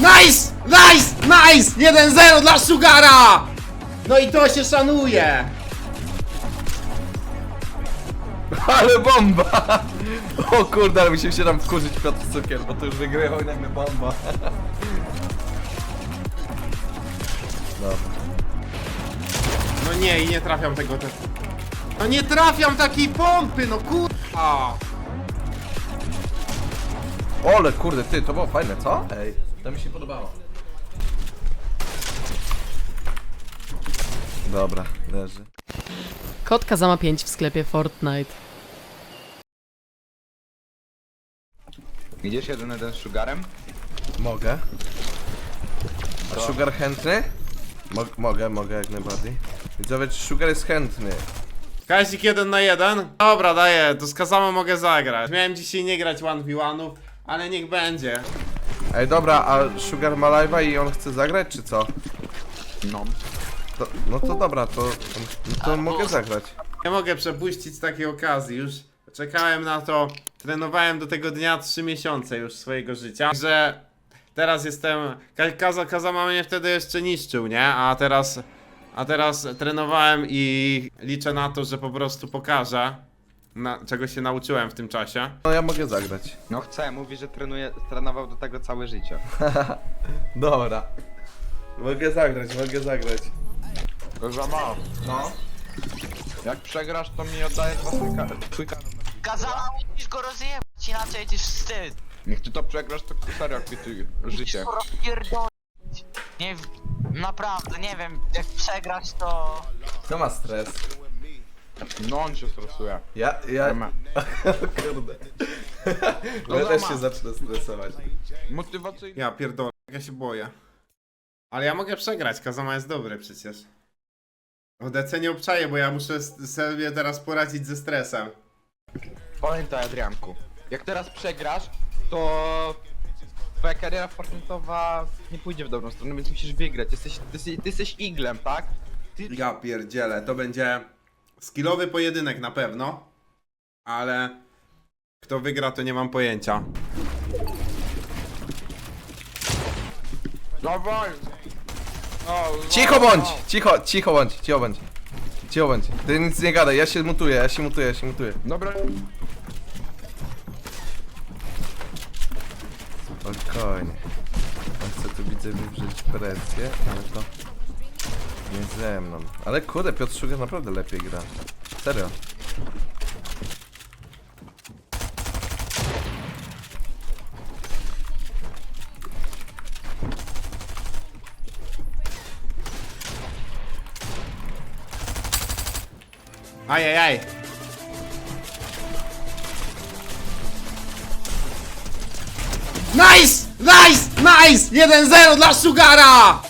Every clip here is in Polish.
Nice! Nice! Nice! 1-0 dla Sugara! No i to się szanuje! Ale bomba! O kurde, ale musimy się tam wkurzyć Piotr Cukier, bo to już wygrywał i nagle bomba. Dobra. No nie, i nie trafiam tego też. No nie trafiam takiej pompy, no kurwa! Ole kurde, ty, to było fajne, co? Ej, to mi się podobało. Dobra, leży. Kod Kazama 5 w sklepie Fortnite. Idziesz jeden na jeden z Sugarem? Mogę. A Sugar chętny? Mo mogę, mogę jak najbardziej. Widzowie, czy Sugar jest chętny? Kazik 1 na 1? Dobra, daję, to z Kazama mogę zagrać. Miałem dzisiaj nie grać 1v1ów, ale niech będzie. Ej, dobra, a Sugar ma live'a i on chce zagrać, czy co? No. To, no to dobra, to, no to mogę zagrać. Nie mogę przepuścić takiej okazji, już czekałem na to, trenowałem do tego dnia 3 miesiące już swojego życia, że teraz jestem, Ka- Kaza, Kazama mnie wtedy jeszcze niszczył, nie? A teraz, a teraz trenowałem i liczę na to, że po prostu pokażę, na, czego się nauczyłem w tym czasie. No ja mogę zagrać. No chcę, mówi, że trenuje, trenował do tego całe życie. Dobra. Mogę zagrać, mogę zagrać. To za mało. No. Jak przegrasz, to mi kar- twój karnet. Kazała musisz go rozjebać, inaczej będziesz wstyd. Jak ty to przegrasz, to serio kwituj życie. Rozpierdolić. Nie, w- naprawdę, nie wiem, jak przegrać to... Kto ma stres? No on się stresuje. Ja, ja... Nie ma. Kurde. No Ja też się zacznę stresować. Motywacyjny. Ja pierdolę, ja się boję. Ale ja mogę przegrać, Kazama jest dobry przecież. O DC nie obczaję, bo ja muszę s- sobie teraz poradzić ze stresem. Pamiętaj Adrianku, jak teraz przegrasz, to twoja kariera Fortnite'owa nie pójdzie w dobrą stronę, więc musisz wygrać. Jesteś, ty, jesteś- ty jesteś iglem, tak? Ty, Ja pierdzielę, to będzie skillowy pojedynek na pewno, ale kto wygra to nie mam pojęcia. Dawaj! Cicho bądź! Cicho, cicho bądź, cicho bądź. Cicho bądź. Ty nic nie gadaj, ja się mutuję, ja się mutuję, ja się mutuję. Dobra, Spokojnie. On chce tu widzę wywrzeć presję, ale to nie ze mną. Ale kurde, Piotr Szuger naprawdę lepiej gra. Serio. Ajajaj. Nice! Nice! Nice! 1-0 dla Sugara!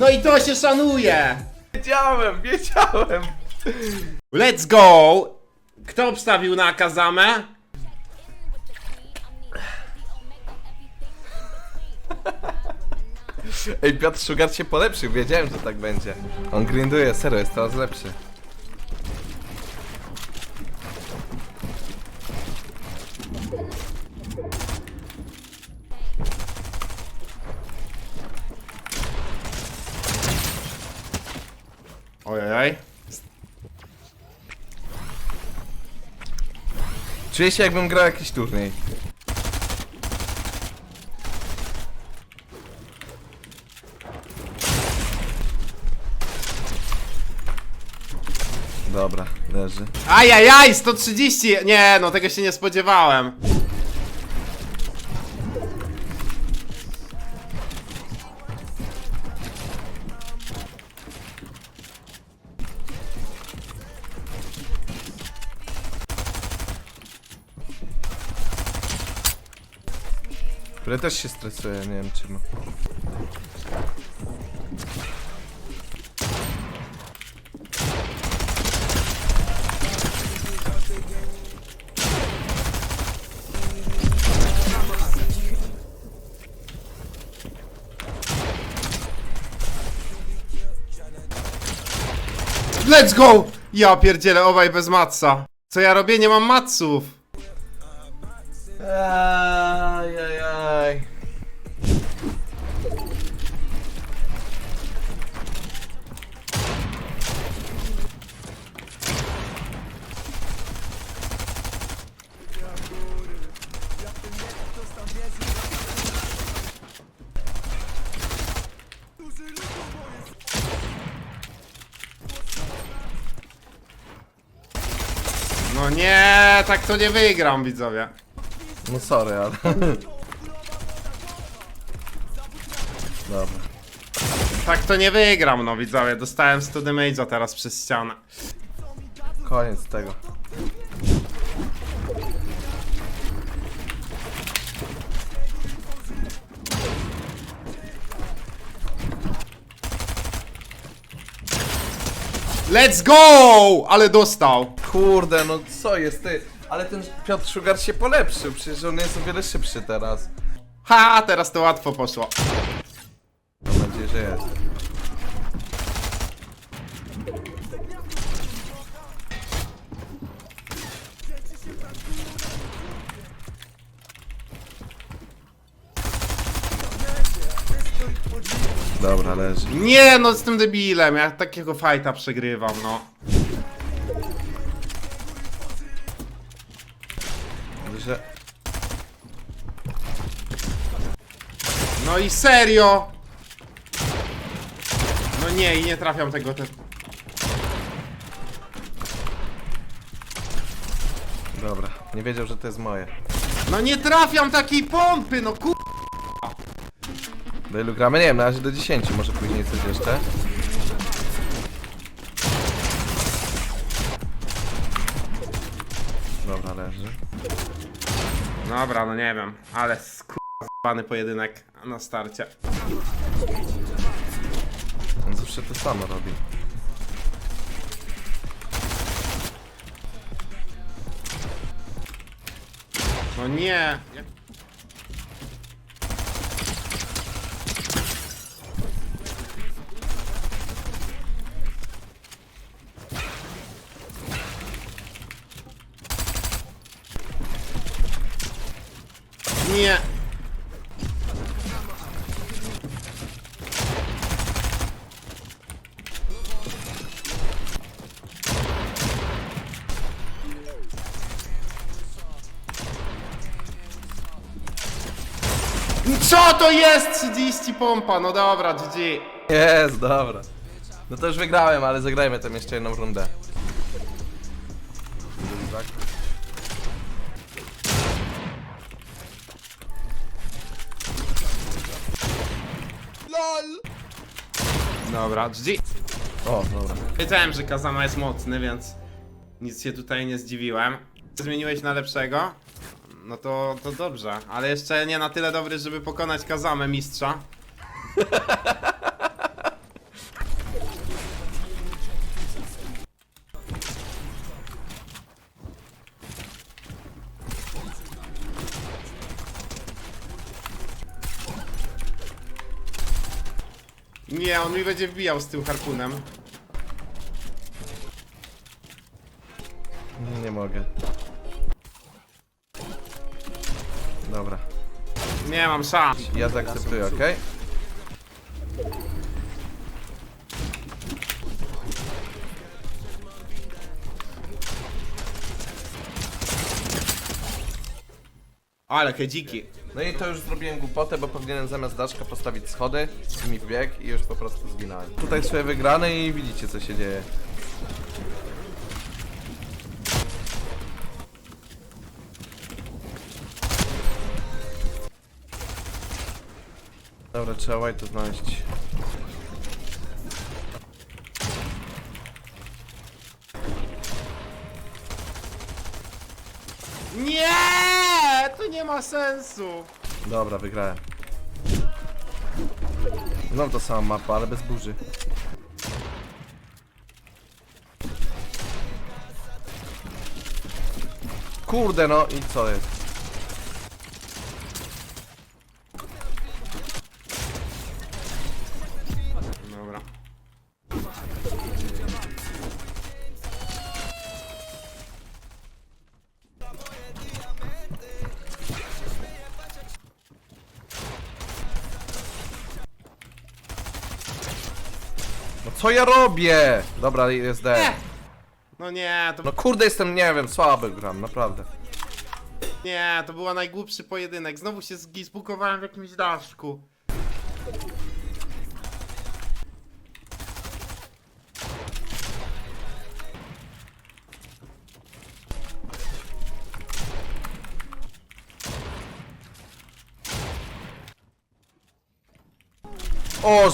No i to się szanuje! Wiedziałem, wiedziałem! Let's go! Kto obstawił na Kazamę? Ej, Piotr Szugar się polepszył, wiedziałem, że tak będzie. On grinduje, serio, jest coraz lepszy. Ojej. Czuję się jakbym grał jakiś turniej. Dobra, leży. Ajajaj, 130! Nie, no tego się nie spodziewałem. Które też się stresuje, nie wiem czy ma. Let's go! Ja pierdzielę, obaj bez matca. Co ja robię? Nie mam matsów. Ajajaj. No nie, tak to nie wygram, widzowie. No sorry, ale... Dobra. Tak to nie wygram, no widzowie. Dostałem 100 damage'a teraz przez ścianę. Koniec tego. Let's go! Ale dostał. Kurde, no co jest ty? Ale ten Piotr Sugar się polepszył, przecież on jest o wiele szybszy teraz. Ha, teraz to łatwo poszło. Mam nadzieję, że jest. Dobra, leży. Nie, no z tym debilem. Ja takiego fajta przegrywam, no. No i serio! No nie, i nie trafiam tego te... Dobra, nie wiedział, że to jest moje. No nie trafiam takiej pompy, no ku... Do ilu gramy? Nie wiem, na razie do 10, może później coś jeszcze. Dobra, leży. Dobra, no nie wiem, ale skurwany pojedynek na starcie. On zawsze to samo robi. No nie. Jak- Nie. Co to jest 30 pompa? No dobra, GG. Jest, dobra. No to już wygrałem, ale zagrajmy tam jeszcze jedną rundę. Dobra, GG. O, dobra. Wiedziałem, że Kazama jest mocny, więc nic się tutaj nie zdziwiłem. Zmieniłeś na lepszego? No to, to dobrze, ale jeszcze nie na tyle dobry, żeby pokonać Kazamę mistrza. Nie, on mi będzie wbijał z tym harpunem. Nie, nie mogę. Dobra. Nie mam szans. Ja zaakceptuję, okej? Ale hedziki. No i to już zrobiłem głupotę, bo powinienem zamiast daszka postawić schody mi wbieg i już po prostu zginąłem. Tutaj swoje wygrane i widzicie co się dzieje. Dobra, trzeba white znaleźć. Nie, ma sensu. Dobra, wygrałem. Znowu to sama mapa, ale bez burzy. Kurde no i co jest? Co ja robię? Dobra, jest dead. No nie, to No kurde, jestem, nie wiem, słaby gram, naprawdę. nie, to była najgłupszy pojedynek. Znowu się zgi- w jakimś daszku. O.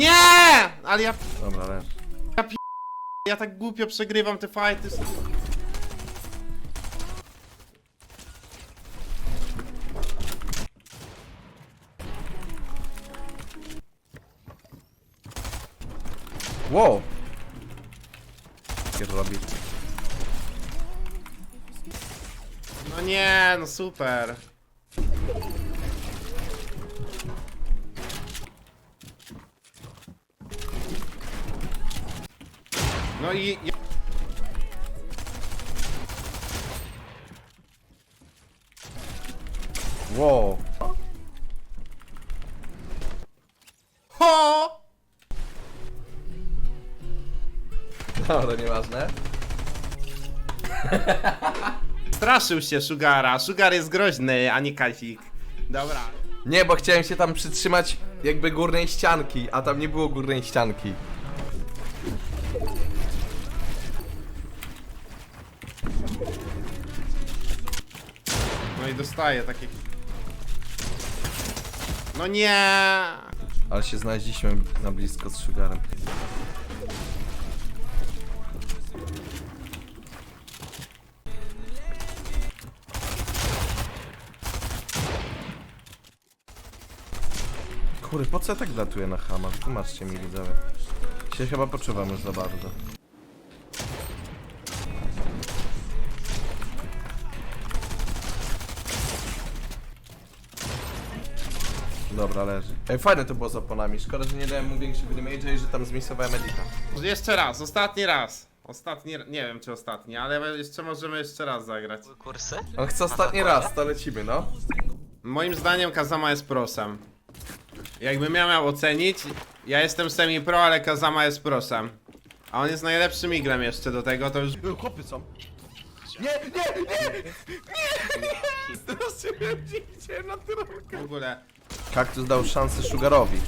Nie! Ale ja, Dobra, leż. ja tak głupio przegrywam te fighty. Wow! Kier robi. No nie, no super. No i... Wow! Ho! Dobra, nieważne. Straszył się Sugara. Sugar jest groźny, a nie Kazik. Dobra. Nie, bo chciałem się tam przytrzymać jakby górnej ścianki, a tam nie było górnej ścianki. Dostaję takie... No nie! Ale się znaleźliśmy na blisko z Sugarem. Kurde, po co ja tak latuję na hama? Wytłumaczcie mi widzowie. Się chyba poczuwam już za bardzo. Dobra, leży. Ej, fajne to było z oponami. Szkoda, że nie dałem mu większego damage'a i że tam zmisowałem edita. Jeszcze raz, ostatni raz. Ostatni, nie wiem czy ostatni, ale jeszcze możemy jeszcze raz zagrać. Kursy? On chce ostatni raz, to lecimy, no. Moim zdaniem Kazama jest prosem. Jakbym ja miał ocenić, ja jestem semi-pro, ale Kazama jest prosem. A on jest najlepszym iglem jeszcze do tego, to już Chłopy są. Nie, nie, nie! Nie! Nie! Straszyłem chciałem na tyrolkę. w ogóle... Kaktus dał szansę Sugarowi.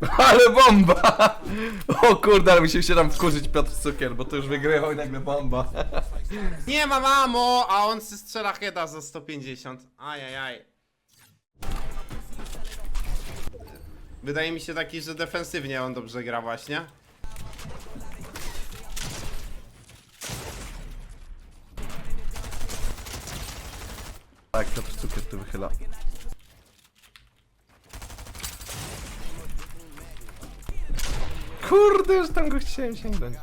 Ale bomba! O kurde, ale się tam wkurzyć Piotr Cukier, bo to już wygrywał i nagle bomba. Nie ma mamo, a on se strzela heada za 150. Ajajaj. Wydaje mi się taki, że defensywnie on dobrze gra właśnie. Tak, Piotr Cukier tu wychyla. Kurde, już tam go chciałem sięgnąć.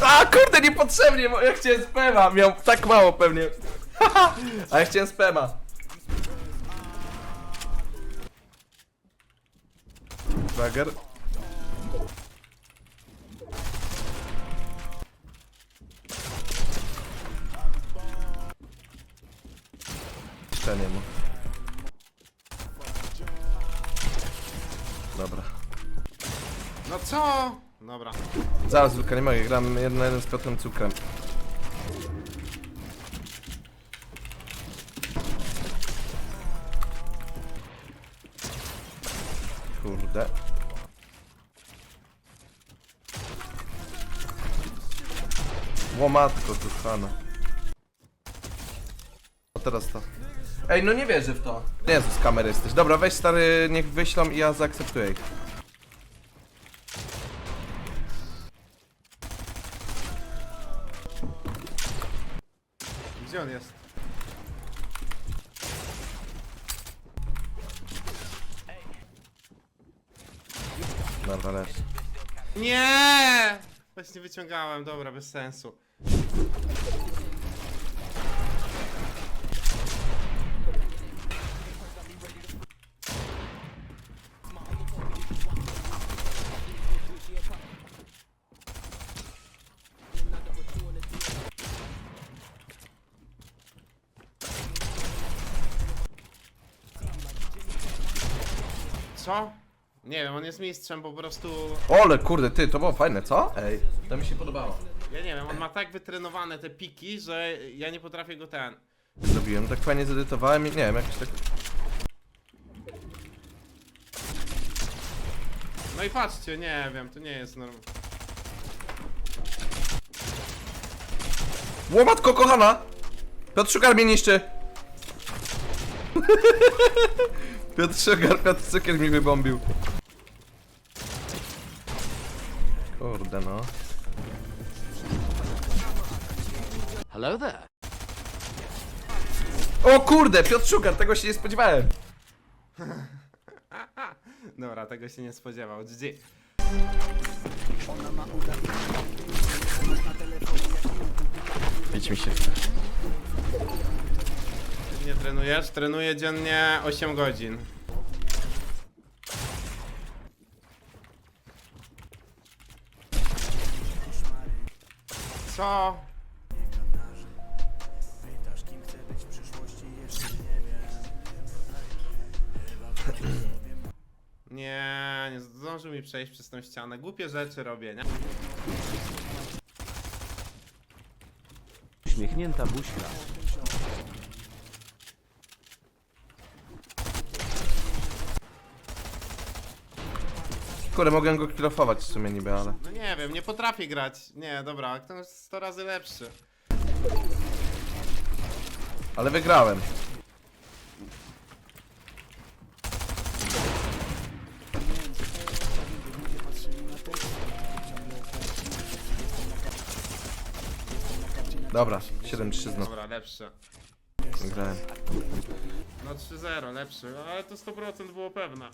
A kurde, niepotrzebnie, bo ja chciałem spema, miał tak mało pewnie. A ja chciałem spema. Dagger. Jeszcze nie ma. Dobra. No co? Dobra. Zaraz, Luka, nie mogę, gram jeden na jeden z Piotrem Cukrem. Kurde. Łomatko, kochana. A teraz to. Ej, no nie wierzę w to. Jezu, z kamery jesteś. Dobra, weź stary, niech wyślą i ja zaakceptuję ich. Dobra, lecz. Nie! Właśnie wyciągałem, dobra, bez sensu. On jest mistrzem po prostu... Ole, kurde, ty, to było fajne, co? Ej, to mi się podobało. Ja nie wiem, on ma tak wytrenowane te piki, że ja nie potrafię go ten... Zrobiłem, tak fajnie zedytowałem i nie wiem, jakoś tak... No i patrzcie, nie wiem, to nie jest normalne. Łomatko, kochana! Piotr Szukar mnie niszczy! Piotr Szukar, Piotr Cukier mi wybombił. Kurde no. Hello there. O kurde, Piotr Szukar, tego się nie spodziewałem. Dobra, tego się nie spodziewał. GG. Idź mi się. Nie trenujesz? Trenuję dziennie 8 godzin. Co? Nie, nie zdążył mi przejść przez tą ścianę. Głupie rzeczy robię, nie? Uśmiechnięta buźka. Kurde, mogłem go kilofować w sumie niby, ale... No nie wiem, nie potrafię grać. Nie, dobra, kto jest 100 razy lepszy. Ale wygrałem. Dobra, 7-3 znowu Dobra, lepszy. wygrałem. No 3-0, lepszy, ale to 100% było pewne.